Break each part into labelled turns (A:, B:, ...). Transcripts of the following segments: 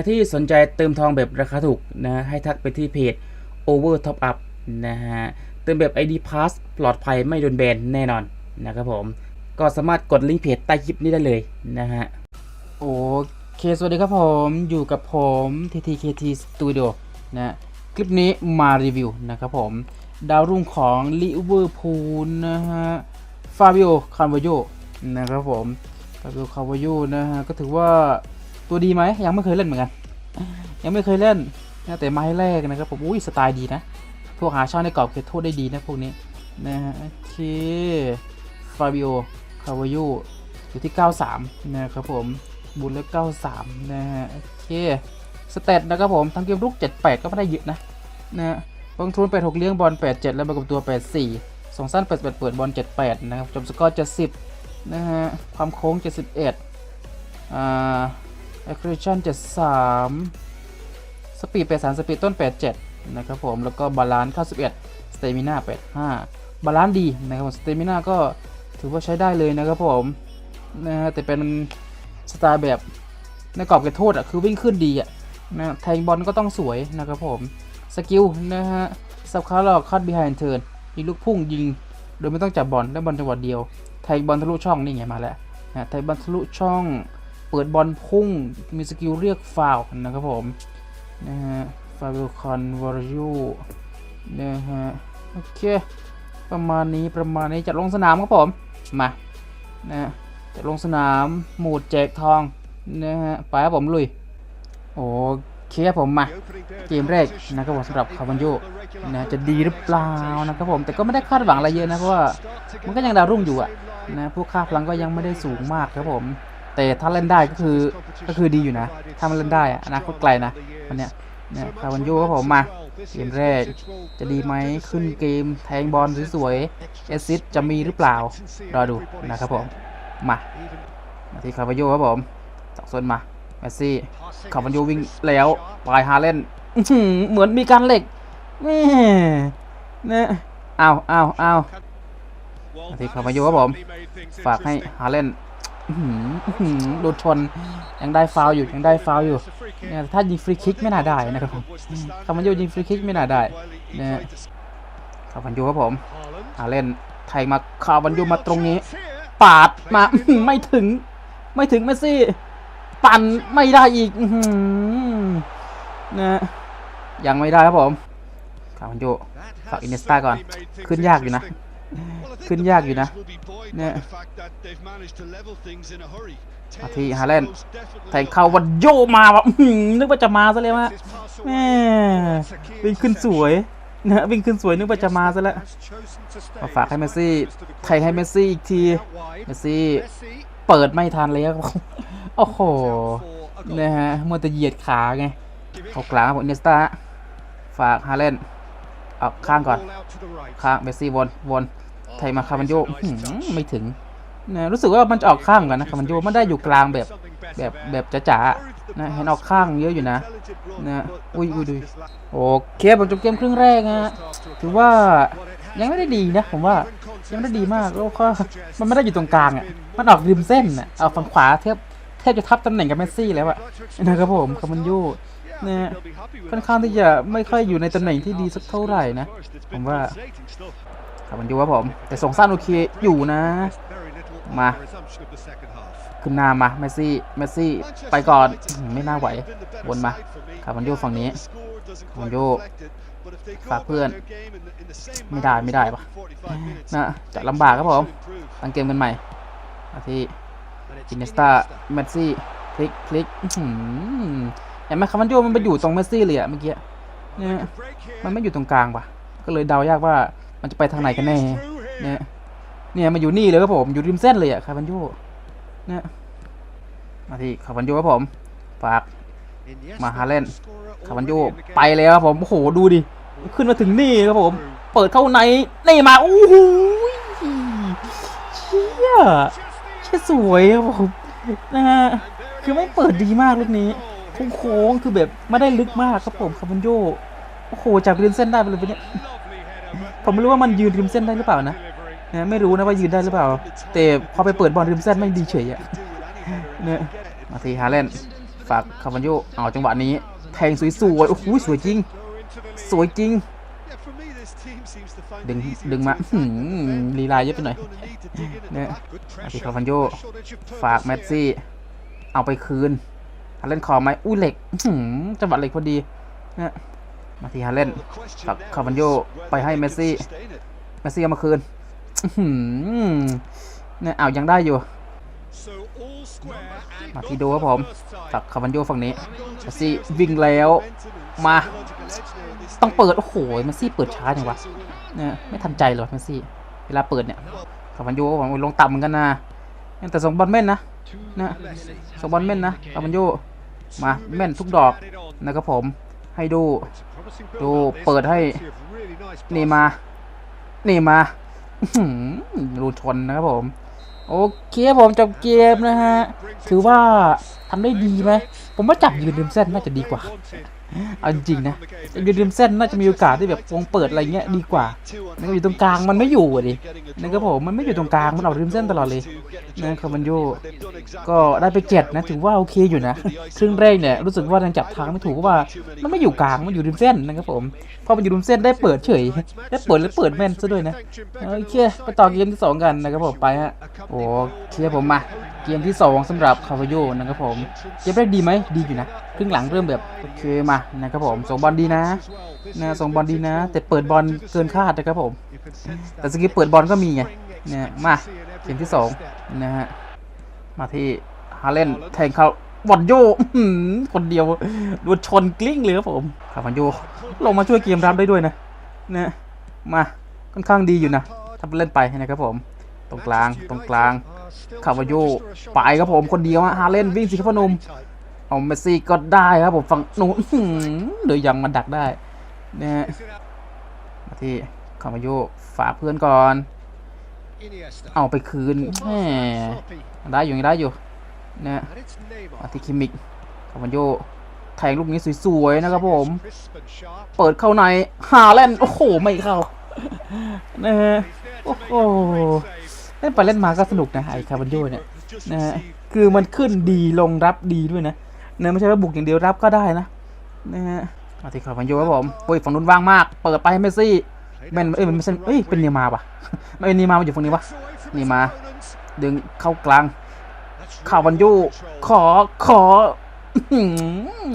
A: รที่สนใจเติมทองแบบราคาถูกนะ ให้ทักไปที่เพจ Over Top Up นะฮะ เติมแบบ ID Pass ปลอดภัยไม่โดนแบนแน่นอนนะครับผม ก็สามารถกดลิงก์เพจใต้คลิปนี้ได้เลยนะฮะ โอเค สวัสดีครับผม อยู่กับผม TTKT Studio นะ คลิปนี้มารีวิวนะครับผม ดาวรุ่งของลิเวอร์พูลนะฮะ ฟาบิโอ คาร์วาโยนะครับผม ฟาบิโอ คาร์วาโยนะฮะ ก็ถือว่า ตัวดีไหมยังไม่เคยเล่นเหมือนกัน ยังไม่เคยเล่นนะแต่ไม้แรกนะครับผมอุ้ยสไตล์ดีนะพวกหาช่องในกรอบเขตโทษได้ดีนะพวกนี้นะฮะโอเคฟาบิโอคาร์วาโยอยู่ที่ 93 นะครับผมบุญแล้ว93 นะฮะโอเคสเตตนะครับผมทำเกมรุก 78 ก็ไม่ได้เยอะนะนะฮะลงทุน86 เลี้ยงบอล 87 แล้วมากับตัว 84ส่งสั้น 88 เปิดบอล 78 นะครับจบสกอร์ 70 นะฮะความโค้ง 71อ่า acceleration 73สปีด83สปีดต้น 87 นะครับผม แล้วก็บาลานซ์91สเตมิน่า85บาลานซ์ดีนะครับสเตมิน่าก็ถือว่าใช้ได้เลยนะครับผมนะฮะแต่เป็นสไตล์แบบในกรอบเขตโทษอะคือวิ่งขึ้นดีอะนะแทงบอลก็ต้องสวยนะครับผม สกิลนะฮะสับขาหลอกคัดบีไฮเทิร์นยิงลูกพุ่งยิง โดยไม่ต้องจับบอลได้บอลจังหวะเดียว แทงบอลทะลุช่องนี่ไงมาแล้วนะแทงบอลทะลุช่อง ปิดบอลพุ่ง มีสกิลเรียกฟาวล์นะครับผมนะฮะฟาเวลคอนวอร์ยูนะฮะโอเคประมาณนี้ประมาณนี้จะลงสนามครับผมมานะจะลงสนามหมูดแจกทองนะฮะไปครับผมลุยโอเคครับผมมาเกมแรกนะครับผมสำหรับคาวันโยนะจะดีหรือเปล่านะครับผมแต่ก็ไม่ได้คาดหวังอะไรเยอะนะเพราะว่ามันก็ยังดาวรุ่งอยู่อะนะพวกค่าพลังก็ยังไม่ได้สูงมากครับผม แต่ถ้าเล่นได้ก็คือก็คือดีอยู่นะ ถ้ามันเล่นได้อนาคตไกลนะวันเนี้ยเนี่ยคาวันโยครับผมมาเกมแรกจะดีไหมขึ้นเกมแทงบอลสวยๆเอซิสจะมีหรือเปล่ารอดูนะครับผมมามาที่คาวันโยครับผมสองโซนมาเมสซี่ขับมันโยวิ่งแล้วปลายฮาเล่นเหมือนมีการเหล็กแม่เนี่ยเอาเอาเอา
B: นาที่คาร์มาโยครับผม
A: ฝากให้ฮาเล่น หืออื้อหือโดนชนยังได้ฟาวอยู่ยังได้ฟาวอยู่เนี่ยถ้ายิงฟรีคิกไม่น่าได้นะครับผมคาร์มาโยยิงฟรีคิกไม่น่าได้เนี่ยคาร์มันโยครับผมฮาเล่นไทยมาคาร์มันโยมาตรงนี้ ปาดมาไม่ถึง ไม่ถึงเมสซี่ ปั่นไม่ได้อีกนะยังไม่ได้ครับผมคาร์มันโยฝากอินเนสตาก่อน ขึ้นยากอยู่นะ ขึ้นยากอยู่นะ เนี่
B: เนี่ยย
A: มาที่ฮาเลนแทงเข้าวันโยมาแบบอื้อหือนึกว่าจะมาซะเลยว่าแม่วิ่งขึ้นสวยนะวิ่งขึ้นสวยนึกว่าจะมาซะแล้วมาฝากให้เมสซี่ไทยให้เมสซี่อีกทีเมสซี่เปิดไม่ทันเลยครับผมโอ้โหนะฮะมัวแต่เหยียดขาไงเขากลางครับผมอินเนสตาฝากฮาเลนเอาข้างก่อน ข้างเมสซี่วนวน ไทยมาคามันโยอื้อหือไม่ถึงนะรู้สึกว่ามันจะออกข้างเหมือนกันนะคามันโยมันได้อยู่กลางแบบแบบแบบจ๋าๆนะเห็นออกข้างเยอะอยู่นะนะอุ้ยอุ้ยดูโอเคผมจบเกมครึ่งแรกนะถือว่ายังไม่ได้ดีนะผมว่ายังไม่ได้ดีมากแล้วก็มันไม่ได้อยู่ตรงกลางอะมันออกริมเส้นอะเอาฝั่งขวาเทียบแทบจะทับตำแหน่งกับเมสซี่แล้วอะนะครับผมคามันโย เนี่ยค่อนข้างที่จะไม่ค่อยอยู่ในตำแหน่งที่ดีสักเท่าไหร่นะ ผมว่าครับมันอยู่ครับผม แต่ส่งสั้นโอเคอยู่นะ มาขึ้นหน้ามาเมสซี่เมสซี่ไปก่อนอื้อหือไม่น่าไหววนมาครับมันโยกฝั่งนี้ครับมันโยกฝากเพื่อน ไม่ได้ไม่ได้ปะนะจะลำบากครับผมตั้งเกมกันใหม่มาที่อินเนสตาเมสซี่ คลิก คลิกอื้อหือ เห็นไหมครับมันโยมันไปอยู่ตรงเมสซี่เลยอะเมื่อกี้เนี่ยมันไม่อยู่ตรงกลางปะก็เลยเดายากว่ามันจะไปทางไหนกันแน่เนี่ยเนี่ยมาอยู่นี่เลยครับผมอยู่ริมเส้นเลยอะคาร์บันโยเนี่ยมาที่คาร์บันโยครับผมฝากมาฮาเลนคาร์บันโยไปแล้วครับผมโอ้โหดูดิขึ้นมาถึงนี่ครับผม เปิดเข้าในนี่มาโอ้โหเชี่ยเชี่ยสวยครับผมนะฮะคือไม่เปิดดีมากลูกนี้ โค้งๆคือแบบไม่ได้ลึกมากครับผมคาร์บันโยโอ้โหจากริมเส้นได้ไปเลยปเนี่ยผมไม่รู้ว่ามันยืนริมเส้นได้หรือเปล่านะนะไม่รู้นะว่ายืนได้หรือเปล่า แต่พอไปเปิดบอลริมเส้นไม่ดีเฉยอะเนี่ยมาทีฮาเลนฝากคาวันโยเอาจังหวะนี้ แทงสวยๆโอ้โหสวยจริง สวยจริงดึงดึงมาลีลาเยอะไปหน่อยเนี่ยอาทิคาวันโย ฝากแมสซี่ เอาไปคืน ฮาเล่นคอไหมอุ้เหล็กจังหวะเหล็กพอดีนี่ยมาทีฮาเล่นฝากคาวันโยไปให้เมสซี่เมสซี่เอามาคืนเนี่ยเอายังได้อยู่
B: มาทีดูครับผม
A: ตักคาวันโยฝั่งนี้เมสซี่วิ่งแล้วมาต้องเปิด โอ้โหเมสซี่เปิดช้าจังวะเนี่ยไม่ทันใจเลยเมสซี่เวลาเปิดเนี่ยคาวันโยก็หวังลงต่ำเหมือนกันนะแต่ส่งบอลแม่นนะนะส่งบอลแม่นนะคาวันโย มาแม่นทุกดอกนะครับผมให้ดู ดูเปิดให้ นี่มา นี่มารูชนนะครับผม โอเคผมจบเกมนะฮะ ถือว่าทำได้ดีไหม ผมว่าจับยืนริมเส้นน่าจะดีกว่า เอาจริงนะยืนริมเส้นน่าจะมีโอกาสที่แบบวงเปิดอะไรเงี้ยดีกว่ามันก็อยู่ตรงกลางมันไม่อยู่อะดินะครับผมมันไม่อยู่ตรงกลางมันออกริมเส้นตลอดเลยนะคามันโยก็ได้ไปเจ็ดนะถือว่าโอเคอยู่นะครึ่งแรกเนี่ยรู้สึกว่ายังจับทางไม่ถูกเพราะว่ามันไม่อยู่กลางมันอยู่ริมเส้นนะครับผมพอมันอยู่ริมเส้นได้เปิดเฉยได้เปิดแล้วเปิดแม่นซะด้วยนะโอเคไปต่อเกมที่สองกันนะครับผมไปฮะโอ้เคผมมาเกมที่สองสำหรับคาร์โยนะครับผมเกมแรกดีไหมดีอยู่นะครึ่งหลังเริ่มแบบโอเคมานะครับผมส่งบอลดีนะนะส่งบอลดีนะ แต่เปิดบอลเกินคาดนะครับผม แต่สกิปเปิดบอลก็มีไงเนี่ยมาเกมที่สองนะฮะมาที่ฮาเลนแทงเขาบอลโยคนเดียวดนชนกลิ้งเลยครับผมคาร์บอนโยลงมาช่วยเกมรับได้ด้วยนะนะมาค่อนข้างดีอยู่นะถ้าเล่นไปนะครับผม ตรงกลางตรงกลางคาร์บอนโยไปครับผมคนเดียวฮะฮาเลนวิ่งสิครับพนม เอาเมสซี่ก็ได้ครับผมฝั่งหนูนอื้อหือเดี๋ยวยังมันดักได้นะฮะมาที่คามาโยฝากเพื่อนก่อน เอาไปคืนแหมได้อยู่ยังได้อยู่นะฮะมาที่คิมิกคามาโยแทงลูกนี้สวยๆนะครับผม เปิดเข้าในฮาแลนด์โอ้โห ไม่เข้านะฮะโอ้โหเล่นไปเล่นมาก็สนุกนะไอ้คาร์บันโยเนี่ยนะฮะคือมันขึ้นดีลงรับดีด้วยนะ เนะไม่ใช่ว่าบุกอย่างเดียวรับก็ได้นะนะฮะมาที่คาบันโยครับผมโอ้ยฝั่งนู้นว่างมาก เปิดไปให้เมสซี่แมนเอ้ยมันไม่ใช่เอ้ยเป็นเนย์มาปะไม่เป็นเนย์มามาอยู่ฝั่งนี้วะนี่มา ดึงเข้ากลางคาบันโยขอขอ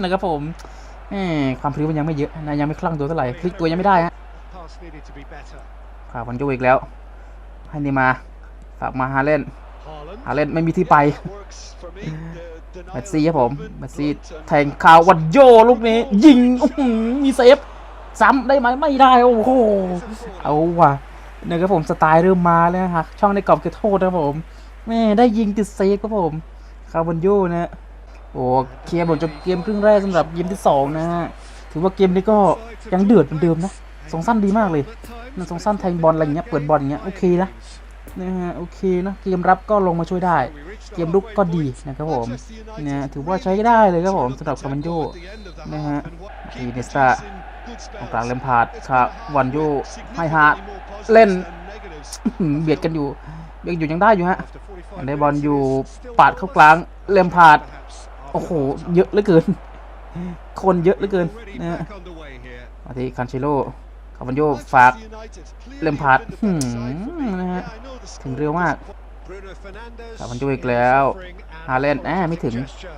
A: นะครับผมความพลิ้วมันยังไม่เยอะนะยังไม่คลั่งตัวเท่าไหร่พลิกตัวยังไม่ได้ฮะฝากวันโยอีกแล้วให้นี่มาฝากมาฮาเล่นฮาเล่นไม่มีที่ไป แมตซี่ครับผมแมตซี่แทงข่าวันโยลูกนี้ ยิงมีเซฟซ้ำได้ไหมไม่ได้โอ้โหเอาว่ะนะครับผมสไตล์เริ่มมาแล้วฮะช่องในกรอบเขตโทษนะครับผมแม่ได้ยิงติดเซฟครับผมคาร์บอนโยนะโอ้เคลียร์หมดจบเกมครึ่งแรกสำหรับเกมที่สองนะฮะถือว่าเกมนี้ก็ยังเดือดเหมือนเดิมนะสองสั้นดีมากเลยมันสองสั้นแทงบอลอะไรเงี้ยเปิดบอลอย่างเงี้ยโอเคนะนะฮะโอเคนะเกมรับก็ลงมาช่วยได้ เกมลุกก็ดีนะครับผมเนี่ยถือว่าใช้ได้เลยครับผมสำหรับคาร์บอนโยนะฮะอีเนสตาตรงกลางเลมพาร์ดคาวันโยให้ฮาร์ดเล่นเบียดกันอยู่เบียดอยู่ยังได้อยู่ฮะได้บอลอยู่ปาดเข้ากลางเลมพาร์ดโอ้โหเยอะเหลือเกิน คนเยอะเหลือเกินนะฮะมาที่คันเชโลคาวันโยฝากเลมพาร์ดหืมนะฮะถึงเร็วมาก
B: คาวันโยอีกแล้ว
A: ฮาเลนแอบไม่ถึง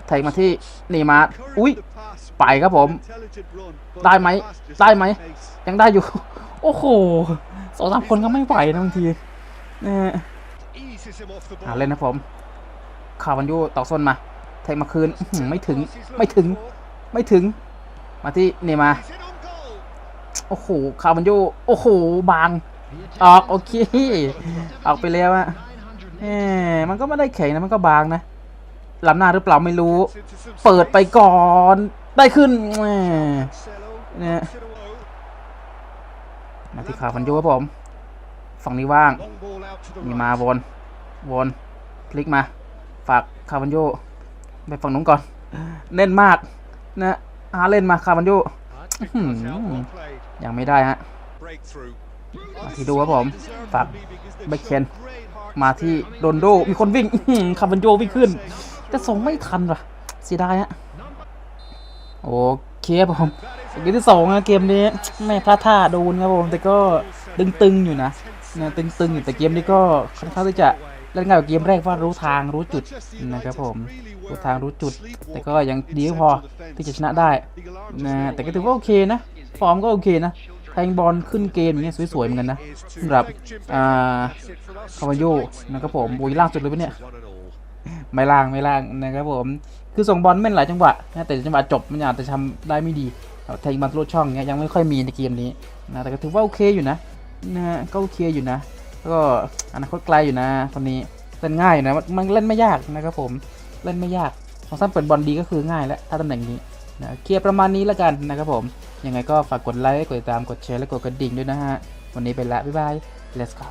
A: แทงมาที่นีมาร์อุ้ยไปครับผม ได้ไหมได้ไหมยังได้อยู่ โอ้โหสองสามคนก็ไม่ไหวนะบางทีนะฮะหาเล่นนะผมคาวันยูตอกส้นมาแทงมาคืนอื้อหือไม่ถึงไม่ถึงไม่ถึง มาที่เนย์มาร์โอ้โหคาวันยูโอ้โหบางออกโอเคออกไปแล้วอะ แหมมันก็ไม่ได้แข็งนะมันก็บางนะล้ำหน้าหรือเปล่าไม่รู้ เปิดไปก่อน ได้ขึ้นเนี่ยมาที่คาวันยูครับผมฝั่งนี้ว่างนี่มาวนวนพลิกมา ฝากคาบันโยไปฝั่งนู้นก่อน เน้นมากนะหาเล่นมาคาบันโยยังไม่ได้ฮะ
B: มาที่ดูครับผม
A: ฝากแบ็คเคน มาที่โดนโด มีคนวิ่งอื้อหือคาบันโยวิ่งขึ้นแต่ส่งไม่ทันว่ะเสียดายฮะโอเคผมเกมที่สองนะเกมนี้ไม่พลาดท่าโดนครับผมแต่ก็ตึงๆอยู่นะนะตึงๆอยู่แต่เกมนี้ก็ค่อนข้างที่จะเล่นง่ายกว่าเกมแรกว่ารู้ทางรู้จุดนะครับผมรู้ทางรู้จุด แต่ก็ยังดีพอที่จะชนะได้นะแต่ก็ถือว่าโอเคนะ ฟอร์มก็โอเคนะ แทงบอลขึ้นเกมอย่างเงี้ยสวยๆเหมือนกันนะสำหรับอ่าคาวาโยนะครับผมโอ้ยล่างสุดเลยปะเนี่ยไม่ล่างไม่ล่างนะครับผมคือส่งบอลแม่นหลายจังหวะนะแต่จังหวะจบมันอาจจะทำได้ไม่ดีแทงบอลทะลุช่องเงี้ยยังไม่ค่อยมีในเกมนี้นะแต่ก็ถือว่าโอเคอยู่นะนะฮะก็โอเคอยู่นะก็อนาคตไกลอยู่นะคนนี้เล่นง่ายนะมันเล่นไม่ยากนะครับผมเล่นไม่ยากของสั้นเปิดบอลดีก็คือง่ายแล้วถ้าตำแหน่งนี้ นะเคลียร์ประมาณนี้แล้วกันนะครับผม ยังไงก็ฝากกดไลค์กดติดตามกดแชร์และกดกระดิ่งด้วยนะฮะ วันนี้ไปละ บ๊ายบาย let's go